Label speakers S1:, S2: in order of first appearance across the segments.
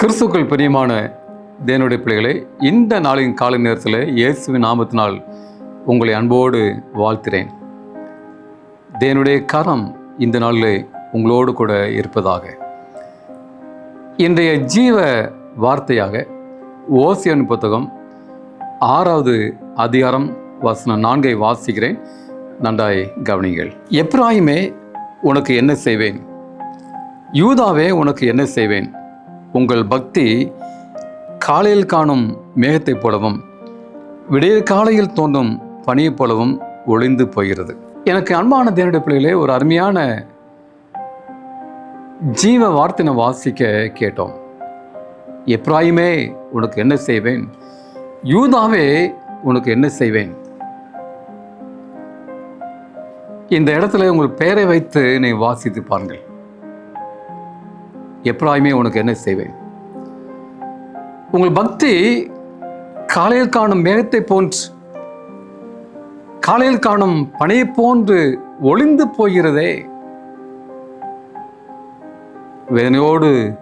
S1: கிறிஸ்துக்கள் பிரியமான தேனுடைய பிள்ளைகளை இந்த நாளின் காலை நேரத்தில் இயேசுவின் நாமத்தினால் உங்களை அன்போடு வாழ்த்துறேன். தேனுடைய கரம் இந்த நாளில் உங்களோடு கூட இருப்பதாக. இன்றைய ஜீவ வார்த்தையாக ஓசியன் புத்தகம் ஆறாவது அதிகாரம் வசனம் நான்கை வாசிக்கிறேன். நன்றாய் கவனிங்கள் எப்ராயுமே உனக்கு என்ன செய்வேன்? யூதாவே உனக்கு என்ன செய்வேன்? உங்கள் பக்தி காலையில் காணும் மேகத்தைப் போலவும் விடியற் காலையில் தோன்றும் பனியைப் போலவும் ஒளிந்து போகிறது. எனக்கு அன்பான தேனுடைய பிள்ளைகளே ஒரு அருமையான ஜீவ வார்த்தையை வாசிக்க கேட்டோம். எப்ராயுமே உனக்கு என்ன செய்வேன்? யூதாவே உனக்கு என்ன செய்வேன்? இந்த இடத்துல உங்கள் பெயரை வைத்து நீ வாசித்து பாருங்கள். எப்ராயுமே உனக்கு என்ன செய்வேன் உங்கள் பக்தி காலையில் காணும் மேகத்தை போன்று காலையில் காணும் பனையை போன்று ஒளிந்து போகிறதே. வேதனையோடு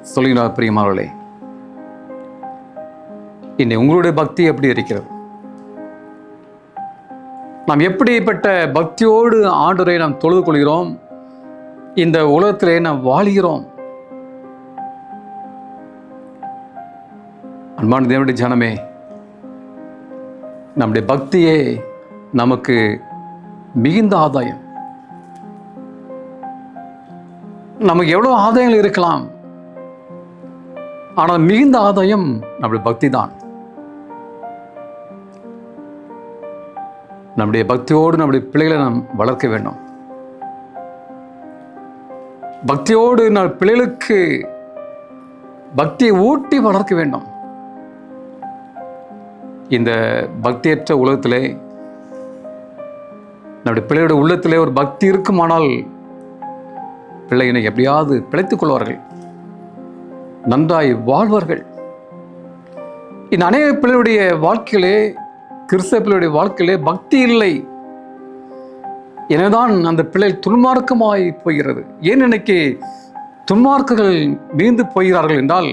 S1: சொல்கிறார் பிரியமானவர்களே இன்னை உங்களுடைய பக்தி எப்படி இருக்கிறது? நாம் எப்படிப்பட்ட பக்தியோடு ஆண்டரை நாம் தொழுது கொள்கிறோம்? இந்த உலகத்திலே நாம் வாழ்கிறோம். அன்பான தேவனுடைய ஜனமே நம்முடைய பக்தியே நமக்கு மிகுந்த ஆதாயம். நமக்கு எவ்வளோ ஆதாயங்கள் இருக்கலாம் ஆனால் மிகுந்த ஆதாயம் நம்முடைய பக்தி தான் நம்முடைய பக்தியோடு நம்முடைய பிள்ளைகளை நாம் வளர்க்க வேண்டும். பக்தியோடு நான் பிள்ளைகளுக்கு பக்தியை ஊட்டி வளர்க்க வேண்டும். இந்த பக்தியற்ற உலகத்திலே நம்முடைய பிள்ளையோட உள்ளத்திலே ஒரு பக்தி இருக்குமானால் பிள்ளையினை எப்படியாவது பிழைத்துக் கொள்வார்கள். நன்றாய் வாழ்வார்கள். இந்த அநேக பிள்ளையுடைய வாழ்க்கையிலே கிறிஸ்தவ பிள்ளையுடைய வாழ்க்கையிலே பக்தி இல்லை. எனதான் அந்த பிள்ளை துன்மார்க்கமாய் போகிறது. ஏன் இன்னைக்கு துன்மார்க்குகள் மீந்து போகிறார்கள் என்றால்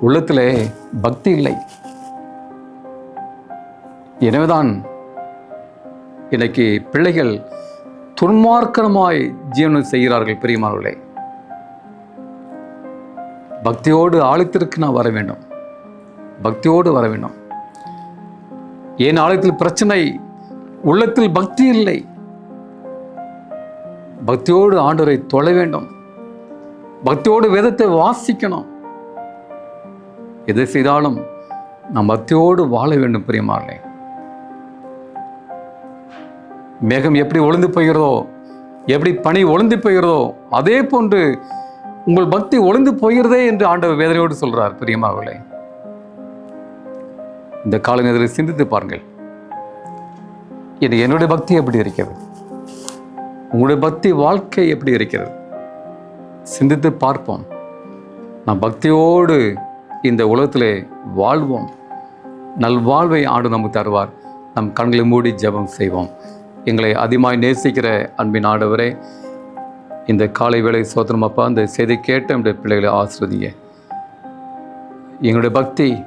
S1: உள்ளத்திலே பக்தி இல்லை. எனவேதான் இன்னைக்கு பிள்ளைகள் துன்மார்க்கமாய் ஜீவனம் செய்கிறார்கள் பெரியமார்களே பக்தியோடு ஆழத்திற்கு நான் வர வேண்டும். பக்தியோடு வர வேண்டும். ஏன் ஆலயத்தில் பிரச்சனை உள்ளத்தில் பக்தி இல்லை. பக்தியோடு ஆண்டவரை தொழ வேண்டும். பக்தியோடு வேதத்தை வாசிக்கணும். எதை செய்தாலும் நாம் பக்தியோடு வாழ வேண்டும் பிரியமானே. மேகம் எப்படி ஒளிந்து போகிறதோ எப்படி பனி ஒளிந்து போகிறதோ அதே போன்று உங்கள் பக்தி ஒளிந்து போகிறதே என்று ஆண்டவர் வேதனையோடு சொல்றார் பிரியமானவர்களே. இந்த கால நேரத்தில் சிந்தித்து பாருங்கள். இது என்னுடைய பக்தி எப்படி இருக்கிறது? உங்களுடைய பக்தி வாழ்க்கை எப்படி இருக்கிறது? சிந்தித்து பார்ப்போம். நாம் பக்தியோடு இந்த உலகத்திலே வாழ்வோம். நல்வாழ்வை ஆண்டு நமக்கு தருவார். நம் கண்களை மூடி ஜெபம் செய்வோம். எங்களை அதிகமாய் நேசிக்கிற அன்பின் ஆண்டவரே இந்த காலை வேலை சோதனம் அப்பா அந்த செய்தி கேட்ட என்னுடைய பிள்ளைகளை ஆசிரதிங்க எங்களுடைய பக்தி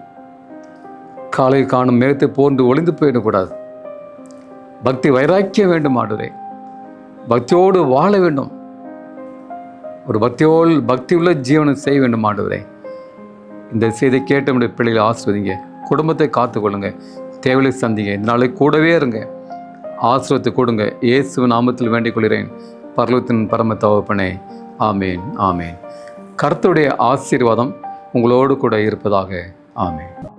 S1: காலை காணும் மேகத்தை போன்று ஒளிந்து போயிடக்கூடாது. பக்தி வைராக்கிய வேண்டும் பக்தியோடு வாழ வேண்டும். ஒரு பக்தியோடு பக்தி உள்ள ஜீவனம் செய்ய வேண்டும் ஆண்டவரே. இந்த செய்தி கேட்ட முடிய பிள்ளைகளை ஆசிர்வதிங்க. குடும்பத்தை காத்துக்கொள்ளுங்க. தேவையை சந்திங்க. இதனாலே கூடவே இருங்க. ஆசிரியத்தை கொடுங்க. இயேசு நாமத்தில் வேண்டிக் கொள்கிறேன் பரலத்தின் பரம தவப்பனே ஆமேன் ஆமேன். கருத்துடைய ஆசீர்வாதம் உங்களோடு கூட இருப்பதாக. ஆமேன்.